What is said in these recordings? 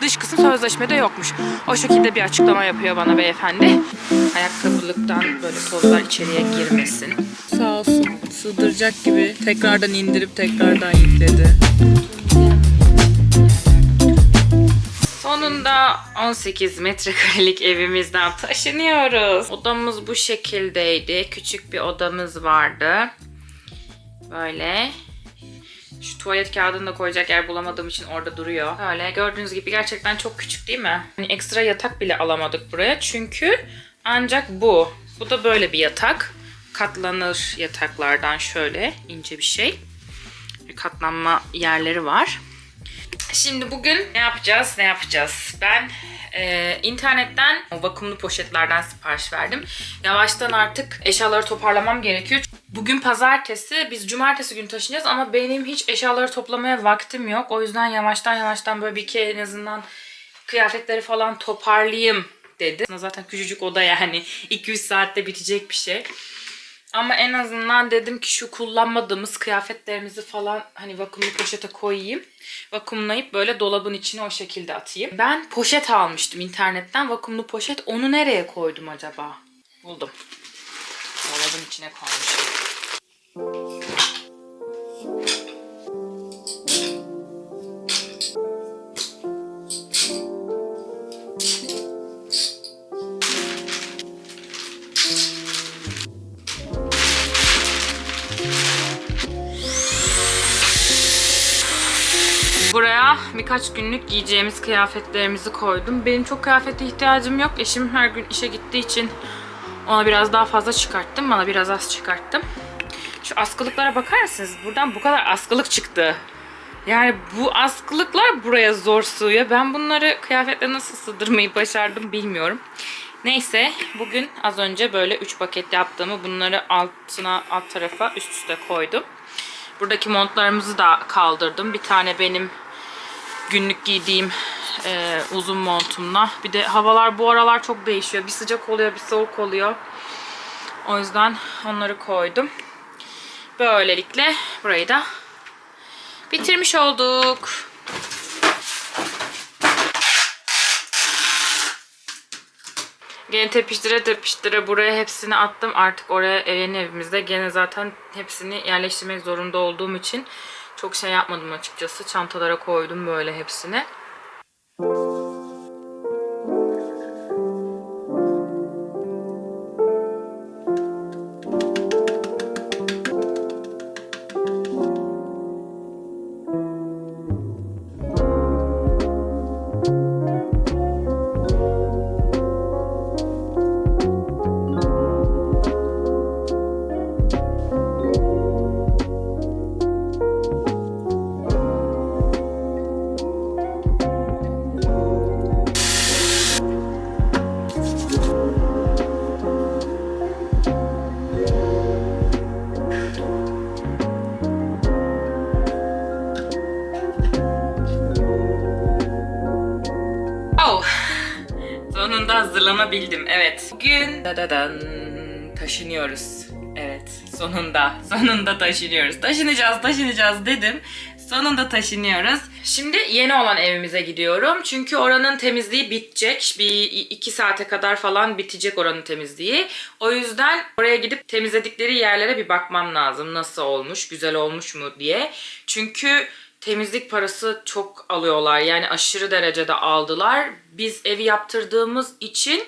Dış kısım sözleşmede yokmuş. O şekilde bir açıklama yapıyor bana beyefendi. Ayakkabılıktan böyle tozlar içeriye girmesin. Sağ olsun sığdıracak gibi tekrardan indirip tekrardan yükledi. Sonunda 18 metrekarelik evimizden taşınıyoruz. Odamız bu şekildeydi. Küçük bir odamız vardı. Böyle. Şu tuvalet kağıdını da koyacak yer bulamadığım için orada duruyor. Böyle gördüğünüz gibi gerçekten çok küçük değil mi? Hani ekstra yatak bile alamadık buraya. Çünkü ancak bu. Bu da böyle bir yatak. Katlanır yataklardan şöyle ince bir şey. Katlanma yerleri var. Şimdi bugün ne yapacağız? Ne yapacağız? Ben e, internetten vakumlu poşetlerden sipariş verdim. Yavaştan artık eşyaları toparlamam gerekiyor. Bugün pazartesi, biz cumartesi günü taşınacağız ama benim hiç eşyaları toplamaya vaktim yok. O yüzden yavaştan yavaştan böyle bir iki en azından kıyafetleri falan toparlayayım dedi. Zaten küçücük oda yani 200 saatte bitecek bir şey. Ama en azından dedim ki şu kullanmadığımız kıyafetlerimizi falan hani vakumlu poşete koyayım. Vakumlayıp böyle dolabın içine o şekilde atayım. Ben poşet almıştım internetten. Vakumlu poşet. Onu nereye koydum acaba? Buldum. Dolabın içine koymuşum. Buraya birkaç günlük giyeceğimiz kıyafetlerimizi koydum. Benim çok kıyafete ihtiyacım yok. Eşim her gün işe gittiği için ona biraz daha fazla çıkarttım. Bana biraz az çıkarttım. Şu askılıklara bakar mısınız? Buradan bu kadar askılık çıktı. Yani bu askılıklar buraya zor sığıyor. Ben bunları kıyafetle nasıl sığdırmayı başardım bilmiyorum. Neyse bugün az önce böyle 3 paket yaptığımı bunları altına alt tarafa üst üste koydum. Buradaki montlarımızı da kaldırdım. Bir tane benim günlük giydiğim e, uzun montumla. Bir de havalar bu aralar çok değişiyor. Bir sıcak oluyor, bir soğuk oluyor. O yüzden onları koydum. Böylelikle burayı da bitirmiş olduk. Gene tepiştire tepiştire buraya hepsini attım. Artık oraya yeni evimizde gene zaten hepsini yerleştirmek zorunda olduğum için çok şey yapmadım açıkçası. Çantalara koydum böyle hepsini. Oh. Sonunda hazırlanabildim. Evet. Bugün dadadan taşınıyoruz. Evet. Sonunda. Sonunda taşınıyoruz. Taşınacağız, taşınacağız dedim. Sonunda taşınıyoruz. Şimdi yeni olan evimize gidiyorum. Çünkü oranın temizliği bitecek. Bir iki saate kadar falan bitecek oranın temizliği. O yüzden oraya gidip temizledikleri yerlere bir bakmam lazım. Nasıl olmuş, güzel olmuş mu diye. Çünkü temizlik parası çok alıyorlar. Yani aşırı derecede aldılar. Biz evi yaptırdığımız için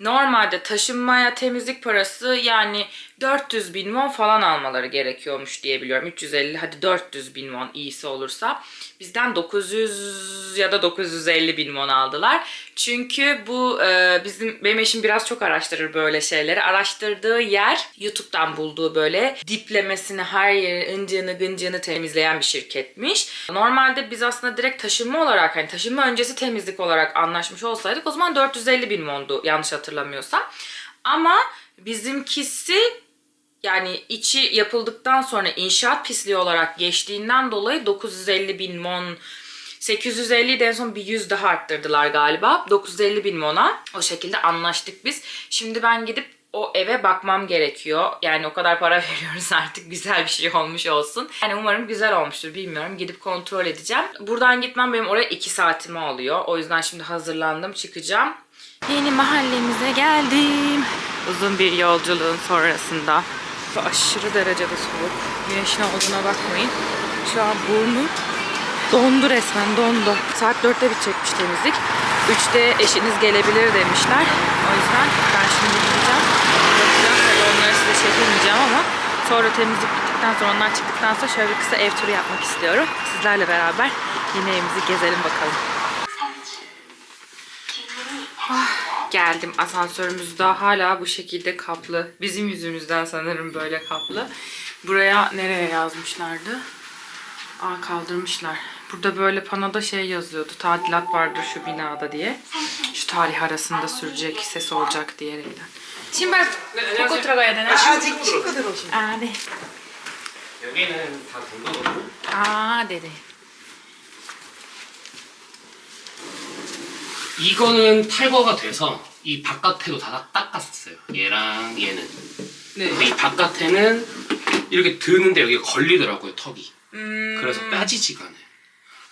normalde taşınmaya temizlik parası yani 400 bin won falan almaları gerekiyormuş diye biliyorum. 350 hadi 400 bin won iyisi olursa. Bizden 900 ya da 950 bin won aldılar. Çünkü bu e, bizim benim eşim biraz çok araştırır böyle şeyleri. Araştırdığı yer YouTube'dan bulduğu böyle diplemesini her yeri ıncığını gıncığını temizleyen bir şirketmiş. Normalde biz aslında direkt taşınma olarak hani taşınma öncesi temizlik olarak anlaşmış olsaydık o zaman 450 bin wondu yanlış hatırlamıyorsam. Ama bizimkisi yani içi yapıldıktan sonra inşaat pisliği olarak geçtiğinden dolayı 950 bin won 850 en son bir 100 daha arttırdılar galiba. 950 bin won'a. O şekilde anlaştık biz. Şimdi ben gidip o eve bakmam gerekiyor. Yani o kadar para veriyoruz artık güzel bir şey olmuş olsun. Yani umarım güzel olmuştur bilmiyorum. Gidip kontrol edeceğim. Buradan gitmem benim oraya 2 saatimi alıyor. O yüzden şimdi hazırlandım çıkacağım. Yeni mahallemize geldim. Uzun bir yolculuğun sonrasında. Ve aşırı derecede soğuk. Güneşin olduğuna bakmayın. Şu an burnum dondu resmen dondu. Saat 4'te bitecekmiş temizlik. 3'te eşiniz gelebilir demişler. O yüzden ben şimdi gideceğim. Bakacağım tabii onları size çekemeyeceğim ama sonra temizlik bittikten sonra onlar çıktıktan sonra şöyle bir kısa ev turu yapmak istiyorum. Sizlerle beraber yine evimizi gezelim bakalım. Ah, geldim. Asansörümüz daha hala bu şekilde kaplı. Bizim yüzümüzden sanırım böyle kaplı. Buraya nereye yazmışlardı? Aa kaldırmışlar. Burada böyle panoda şey yazıyordu. Tadilat vardır şu binada diye. Şu tarih arasında sürecek ses olacak diyerekten. 신발 벗고 들어가야 되나요? 아직 친구들 오신 아, 네. 여기는 다 동거거든요. 아, 네네. 이거는 탈거가 돼서 이 바깥에도 다 닦았었어요. 얘랑 얘는. 근데 네. 이 바깥에는 이렇게 드는데 여기 걸리더라고요 턱이. 음... 그래서 빠지지가 않아요.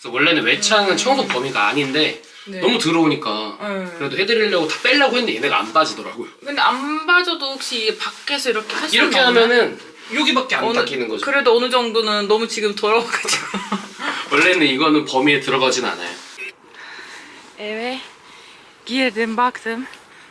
그래서 원래는 외창은 청소 범위가 아닌데 네. 너무 들어오니까 네. 그래도 해드리려고 다 빼려고 했는데 얘네가 안 빠지더라고요. 근데 안 봐줘도 혹시 밖에서 이렇게 할 수는 이렇게? 하면은 여기밖에 안 어느- 닦이는 거죠. 그래도 어느 정도는 너무 지금 더러워가지고. 원래는 이거는 범위에 들어가진 않아요. Eve girdim baktım.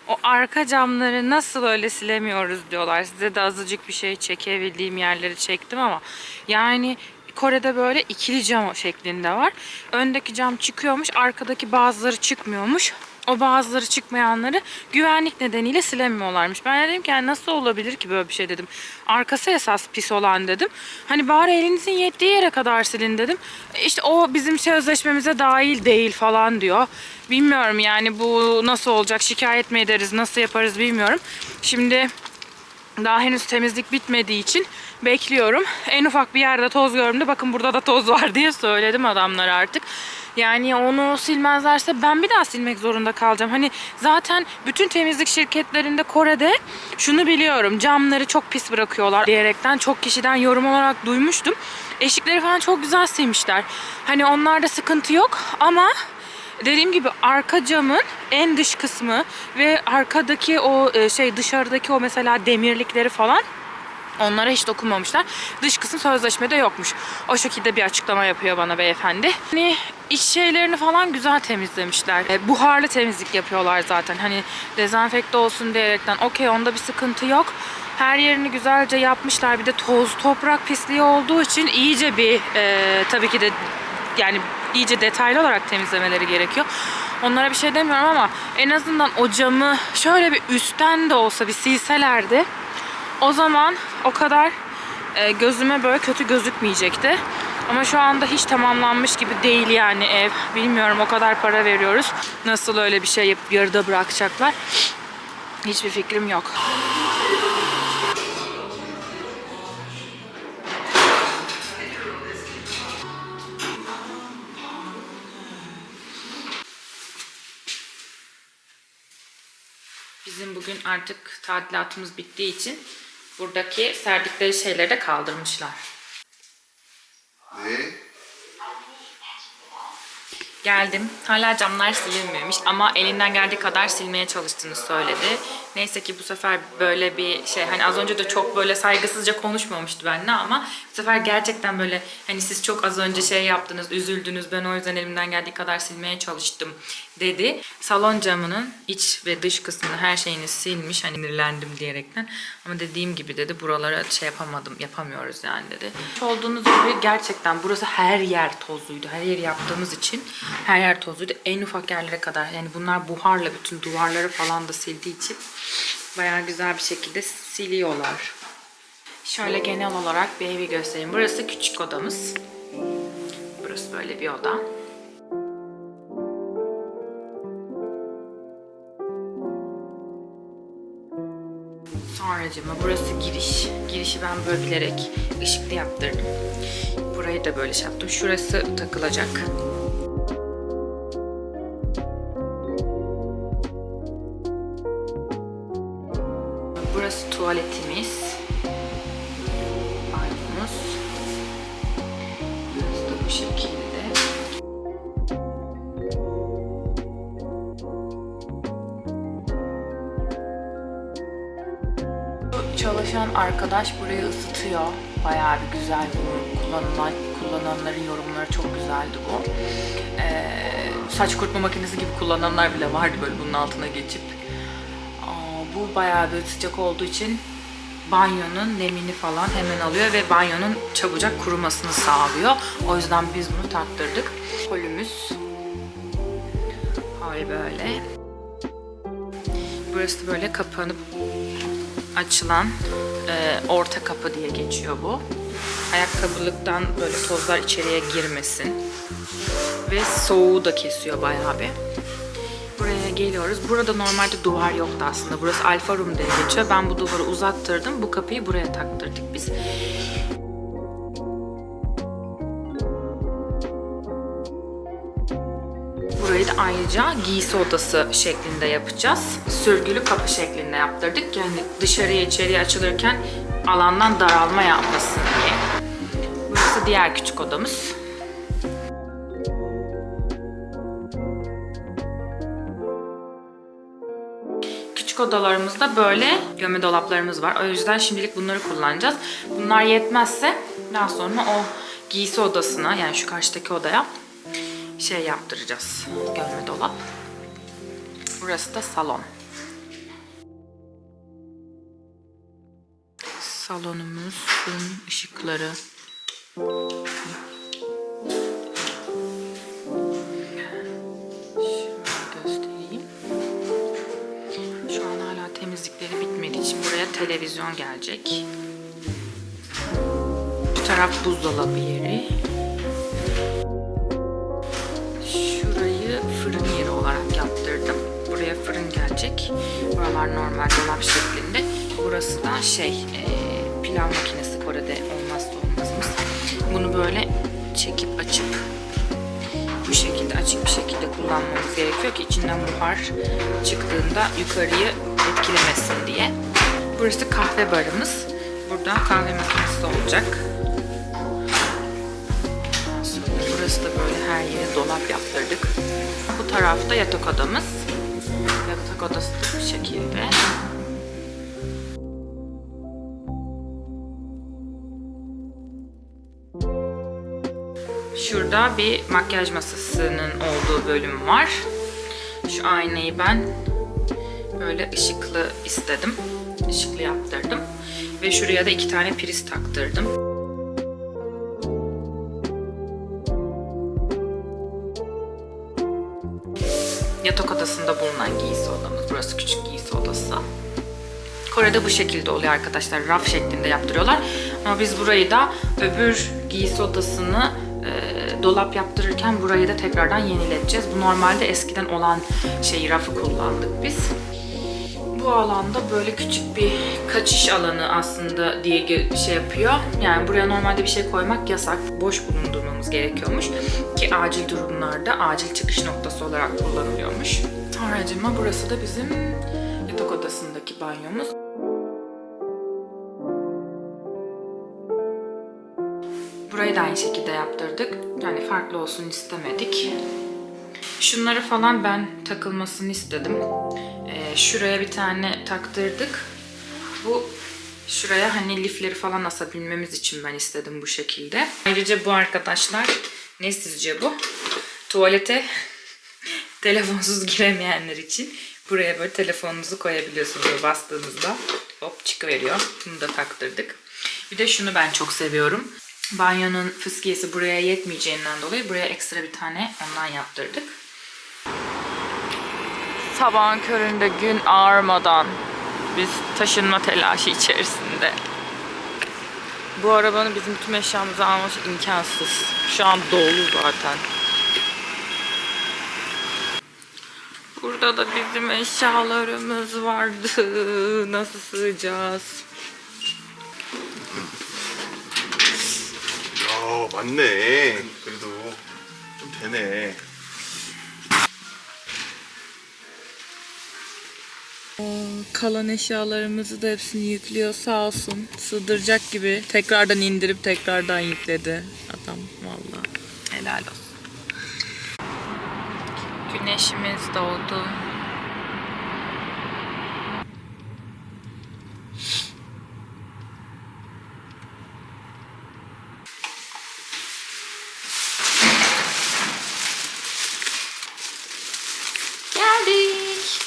O arka camları nasıl öyle silemiyoruz diyorlar. Size de azıcık bir şey çekebildiğim yerleri çektim ama yani Kore'de böyle ikili cam şeklinde var. Öndeki cam çıkıyormuş, arkadaki bazıları çıkmıyormuş. O bazıları çıkmayanları güvenlik nedeniyle silemiyorlarmış. Ben de dedim ki yani nasıl olabilir ki böyle bir şey dedim. Arkası esas pis olan dedim. Hani bari elinizin yettiği yere kadar silin dedim. E İşte o bizim sözleşmemize dahil değil falan diyor. Bilmiyorum yani bu nasıl olacak şikayet mi ederiz nasıl yaparız bilmiyorum. Şimdi daha henüz temizlik bitmediği için bekliyorum. En ufak bir yerde toz gördüğümde bakın burada da toz var diye söyledim adamlara artık. Yani onu silmezlerse ben bir daha silmek zorunda kalacağım. Hani zaten bütün temizlik şirketlerinde Kore'de şunu biliyorum. Camları çok pis bırakıyorlar diyerekten çok kişiden yorum olarak duymuştum. Eşikleri falan çok güzel silmişler. Hani onlarda sıkıntı yok ama Dediğim gibi arka camın en dış kısmı ve arkadaki o e, şey dışarıdaki o mesela demirlikleri falan Onlara hiç dokunmamışlar. Dış kısım sözleşmede yokmuş. O şekilde bir açıklama yapıyor bana beyefendi. Hani iç şeylerini falan güzel temizlemişler. E, buharlı temizlik yapıyorlar zaten. Hani dezenfekte olsun diyerekten okey onda bir sıkıntı yok. Her yerini güzelce yapmışlar. Bir de toz, toprak pisliği olduğu için iyice bir e, tabii ki de yani iyice detaylı olarak temizlemeleri gerekiyor. Onlara bir şey demiyorum ama en azından o camı şöyle bir üstten de olsa bir silselerdi o zaman o kadar e, gözüme böyle kötü gözükmeyecekti. Ama şu anda hiç tamamlanmış gibi değil yani ev. Bilmiyorum o kadar para veriyoruz. Nasıl öyle bir şey yapıp yarıda bırakacaklar. Hiçbir fikrim yok. Bizim bugün artık tadilatımız bittiği için buradaki serdikleri şeyleri de kaldırmışlar. Geldim. Hala camlar silinmemiş ama elinden geldiği kadar silmeye çalıştığını söyledi. Neyse ki bu sefer böyle bir şey hani az önce de çok böyle saygısızca konuşmamıştı benimle ama bu sefer gerçekten böyle hani siz çok az önce şey yaptınız, üzüldünüz. Ben o yüzden elimden geldiği kadar silmeye çalıştım dedi. Salon camının iç ve dış kısmını her şeyini silmiş hani sinirlendim diyerekten. Ama dediğim gibi dedi buralara şey yapamadım, yapamıyoruz yani dedi. Olduğunuz gibi gerçekten burası her yer tozluydu. Her yeri yaptığımız için her yer tozluydu. En ufak yerlere kadar yani bunlar buharla bütün duvarları falan da sildiği için bayağı güzel bir şekilde siliyorlar. Şöyle genel olarak bir evi göstereyim. Burası küçük odamız. Burası böyle bir oda. Sonracıma burası giriş. Girişi ben böyle bilerek ışıklı yaptırdım. Burayı da böyle şey yaptım. Şurası takılacak. Bu şekilde. Çalışan arkadaş burayı ısıtıyor. Bayağı bir güzel bu. Kullanılan, kullananların yorumları çok güzeldi bu. Ee, saç kurutma makinesi gibi kullananlar bile vardı böyle bunun altına geçip. Aa, bu bayağı bir sıcak olduğu için banyonun nemini falan hemen alıyor ve banyonun çabucak kurumasını sağlıyor. O yüzden biz bunu taktırdık. Kolümüz hal böyle. Burası böyle kapanıp açılan e, orta kapı diye geçiyor bu. Ayakkabılıktan böyle tozlar içeriye girmesin. Ve soğuğu da kesiyor bayağı bir. Geliyoruz. Burada normalde duvar yoktu aslında. Burası Alfa Room diye geçiyor. Ben bu duvarı uzattırdım. Bu kapıyı buraya taktırdık biz. Burayı da ayrıca giysi odası şeklinde yapacağız. Sürgülü kapı şeklinde yaptırdık. Yani dışarıya içeriye açılırken alandan daralma yapmasın diye. Burası diğer küçük odamız. Küçük odalarımızda böyle gömme dolaplarımız var. O yüzden şimdilik bunları kullanacağız. Bunlar yetmezse daha sonra o giysi odasına yani şu karşıdaki odaya şey yaptıracağız. Gömme dolap. Burası da salon. Salonumuzun ışıkları. Televizyon gelecek. Bu taraf buzdolabı yeri. Şurayı fırın yeri olarak yaptırdım. Buraya fırın gelecek. Buralar normal dolap şeklinde. Burası da şey e, pilav makinesi Kore'de olmazsa olmazımız. Bunu böyle çekip açıp bu şekilde açık bir şekilde kullanmamız gerekiyor ki içinden buhar çıktığında yukarıyı etkilemesin diye. Burası kahve barımız. Burada kahve makinesi olacak. Burası da böyle her yere dolap yaptırdık. Bu tarafta yatak odamız. Yatak odası da bu şekilde. Şurada bir makyaj masasının olduğu bölüm var. Şu aynayı ben böyle ışıklı istedim. Işıklı yaptırdım. Ve şuraya da iki tane priz taktırdım. Yatak odasında bulunan giysi odamız. Burası küçük giysi odası. Kore'de bu şekilde oluyor arkadaşlar. Raf şeklinde yaptırıyorlar. Ama biz burayı da öbür giysi odasını e, dolap yaptırırken burayı da tekrardan yenileteceğiz. Bu normalde eskiden olan şeyi rafı kullandık biz. Bu alanda böyle küçük bir kaçış alanı aslında diye ge- şey yapıyor. Yani buraya normalde bir şey koymak yasak. Boş bulundurmamız gerekiyormuş. Ki acil durumlarda acil çıkış noktası olarak kullanılıyormuş. Sonracıma burası da bizim yatak odasındaki banyomuz. Burayı da aynı şekilde yaptırdık. Yani farklı olsun istemedik. Şunları falan ben takılmasını istedim. Şuraya bir tane taktırdık. Bu şuraya hani lifleri falan asabilmemiz için ben istedim bu şekilde. Ayrıca bu arkadaşlar ne sizce bu? Tuvalete telefonsuz giremeyenler için buraya böyle telefonunuzu koyabiliyorsunuz bastığınızda hop çıkıveriyor. Bunu da taktırdık. Bir de şunu ben çok seviyorum. Banyonun fıskiyesi buraya yetmeyeceğinden dolayı buraya ekstra bir tane ondan yaptırdık Sabahın köründe gün ağarmadan biz taşınma telaşı içerisinde. Bu arabanın bizim tüm eşyamızı alması imkansız. Şu an dolu zaten. Burada da bizim eşyalarımız vardı. Nasıl sığacağız? 야 맞네 그래도 좀 되네 Kalan eşyalarımızı da hepsini yüklüyor sağ olsun. Sığdıracak gibi tekrardan indirip tekrardan yükledi adam valla. Helal olsun. Güneşimiz doğdu. Geldik.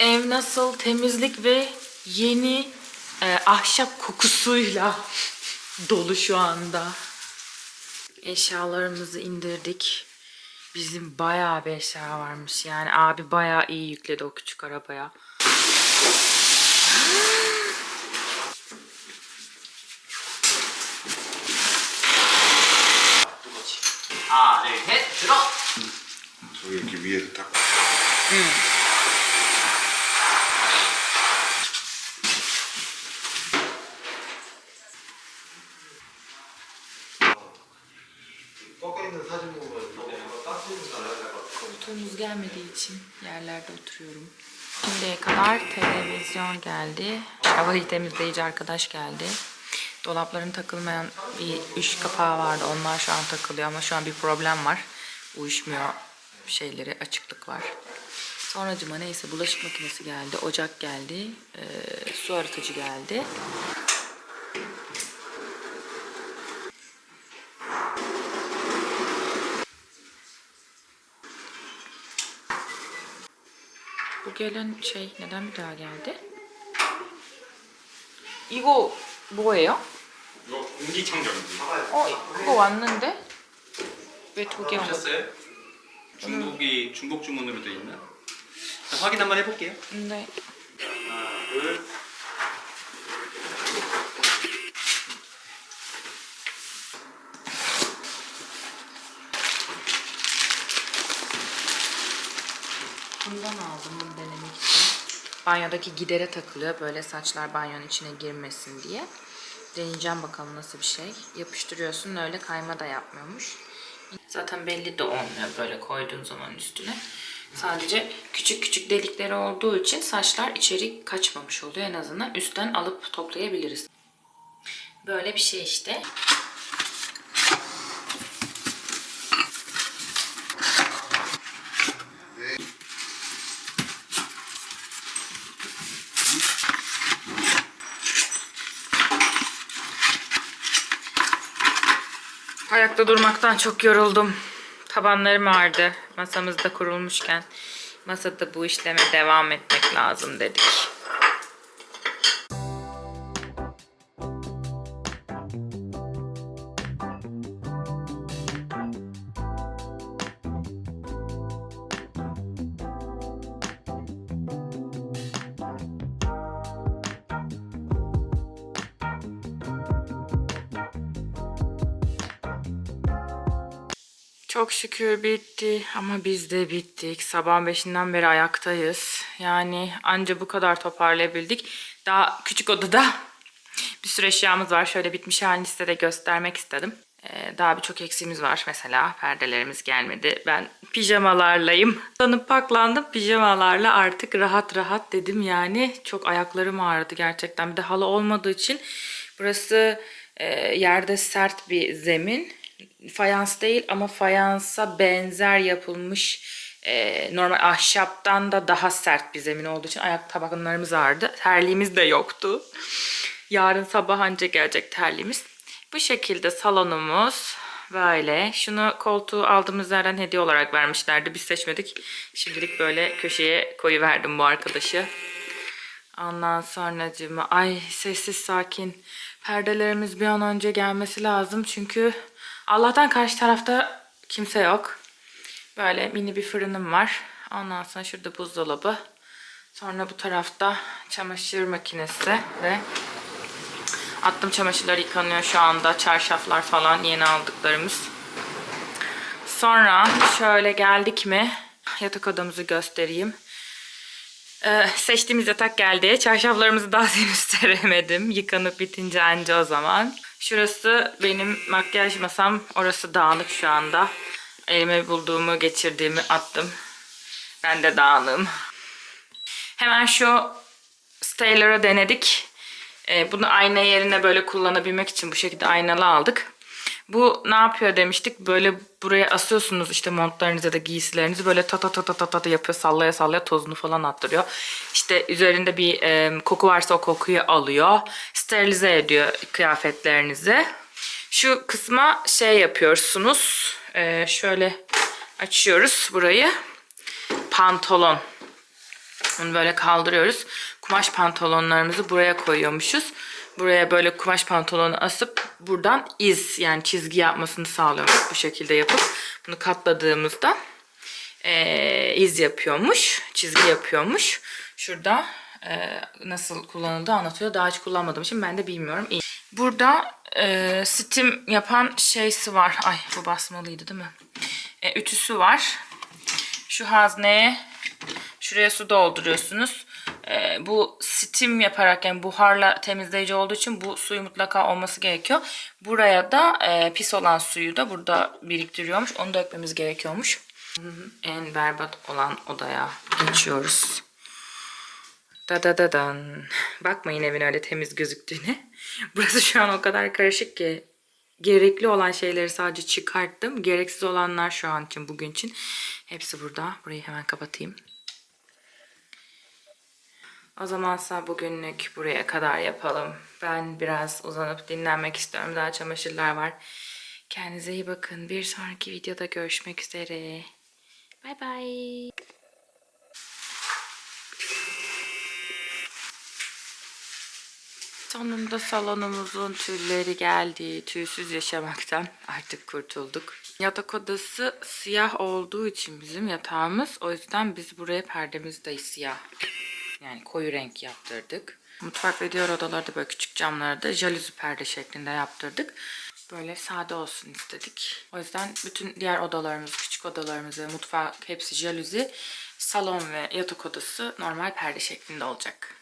Ev nasıl temizlik ve yeni e, ahşap kokusuyla dolu şu anda. Eşyalarımızı indirdik. Bizim bayağı bir eşya varmış. Yani abi bayağı iyi yükledi o küçük arabaya. 하나, 둘, 셋, 들어! 저기 이렇게 위에서 딱 꺾 İçin yerlerde oturuyorum. Şimdiye kadar televizyon geldi. Havayı temizleyici arkadaş geldi. Dolapların takılmayan bir üç kapağı vardı. Onlar şu an takılıyor ama şu an bir problem var. Uyuşmuyor şeyleri, açıklık var. Sonracıma neyse bulaşık makinesi geldi, ocak geldi, eee, su arıtıcı geldi. Gelen şey neden bir daha geldi? 이거 뭐예요? 이거 공기청정기 어, 그거 왔는데? 왜 두 개 온 거지? 오셨어요? 중복이 중복 주문으로 돼 있나? 자, 확인 한번 해볼게요. 네. 하나, 둘. Bundan aldım bunu denemek için. Banyodaki gidere takılıyor. Böyle saçlar banyonun içine girmesin diye. Deneyeceğim bakalım nasıl bir şey. Yapıştırıyorsun öyle kayma da yapmıyormuş. Zaten belli de olmuyor böyle koyduğun zaman üstüne. Sadece küçük küçük delikleri olduğu için saçlar içeri kaçmamış oluyor. En azından üstten alıp toplayabiliriz. Böyle bir şey işte. Ayakta durmaktan çok yoruldum. Tabanlarım ağrıdı. Masamızda kurulmuşken masada bu işleme devam etmek lazım dedik. Şükür bitti ama biz de bittik. Sabah beşinden beri ayaktayız. Yani anca bu kadar toparlayabildik. Daha küçük odada bir sürü eşyamız var. Şöyle bitmiş halini size de göstermek istedim. Ee, daha birçok eksiğimiz var. Mesela perdelerimiz gelmedi. Ben pijamalarlayım. Sanıp paklandım pijamalarla artık rahat rahat dedim yani. Çok ayaklarım ağrıdı gerçekten. Bir de halı olmadığı için burası e, yerde sert bir zemin fayans değil ama fayansa benzer yapılmış e, normal ahşaptan da daha sert bir zemin olduğu için ayak tabanlarımız ağrıdı. Terliğimiz de yoktu. Yarın sabah anca gelecek terliğimiz. Bu şekilde salonumuz böyle. Şunu koltuğu aldığımız yerden hediye olarak vermişlerdi. Biz seçmedik. Şimdilik böyle köşeye koyuverdim bu arkadaşı. Ondan sonracığıma ay sessiz sakin perdelerimiz bir an önce gelmesi lazım çünkü Allah'tan karşı tarafta kimse yok. Böyle mini bir fırınım var. Ondan sonra şurada buzdolabı. Sonra bu tarafta çamaşır makinesi ve attım çamaşırlar yıkanıyor şu anda. Çarşaflar falan yeni aldıklarımız. Sonra şöyle geldik mi yatak odamızı göstereyim. Ee, seçtiğimiz yatak geldi. Çarşaflarımızı daha henüz seremedim. Yıkanıp bitince anca o zaman. Şurası benim makyaj masam. Orası dağınık şu anda. Elime bulduğumu, geçirdiğimi attım. Ben de dağınığım. Hemen şu Stayler'ı denedik. Ee, bunu ayna yerine böyle kullanabilmek için bu şekilde aynalı aldık. Bu ne yapıyor demiştik. Böyle buraya asıyorsunuz işte montlarınızı da giysilerinizi böyle ta ta ta ta ta ta yapıyor. Sallaya sallaya tozunu falan attırıyor. İşte üzerinde bir e, koku varsa o kokuyu alıyor. Sterilize ediyor kıyafetlerinizi. Şu kısma şey yapıyorsunuz. E, şöyle açıyoruz burayı. Pantolon. Bunu böyle kaldırıyoruz. Kumaş pantolonlarımızı buraya koyuyormuşuz. Buraya böyle kumaş pantolonu asıp buradan iz yani çizgi yapmasını sağlıyormuş bu şekilde yapıp bunu katladığımızda eee, iz yapıyormuş, çizgi yapıyormuş. Şurada eee, nasıl kullanıldığı anlatıyor. Daha hiç kullanmadığım için ben de bilmiyorum. İyi. Burada eee steam yapan şeysi var. Ay bu basmalıydı değil mi? E, ütüsü var. Şu hazneye şuraya su dolduruyorsunuz. Ee, bu steam yaparak yani buharla temizleyici olduğu için bu suyu mutlaka olması gerekiyor. Buraya da e, pis olan suyu da burada biriktiriyormuş. Onu dökmemiz gerekiyormuş. En berbat olan odaya geçiyoruz. Da da da dan. Bakmayın evin öyle temiz gözüktüğüne. Burası şu an o kadar karışık ki gerekli olan şeyleri sadece çıkarttım. Gereksiz olanlar şu an için bugün için. Hepsi burada. Burayı hemen kapatayım. O zamansa bugünlük buraya kadar yapalım. Ben biraz uzanıp dinlenmek istiyorum. Daha çamaşırlar var. Kendinize iyi bakın. Bir sonraki videoda görüşmek üzere. Bay bay. Sonunda salonumuzun tülleri geldi. Tüysüz yaşamaktan artık kurtulduk. Yatak odası siyah olduğu için bizim yatağımız. O yüzden biz buraya perdemiz de siyah. Yani koyu renk yaptırdık. Mutfak ve diğer odalarda böyle küçük camları da jaluzi perde şeklinde yaptırdık. Böyle sade olsun istedik. O yüzden bütün diğer odalarımız, küçük odalarımız ve mutfak hepsi jaluzi. Salon ve yatak odası normal perde şeklinde olacak.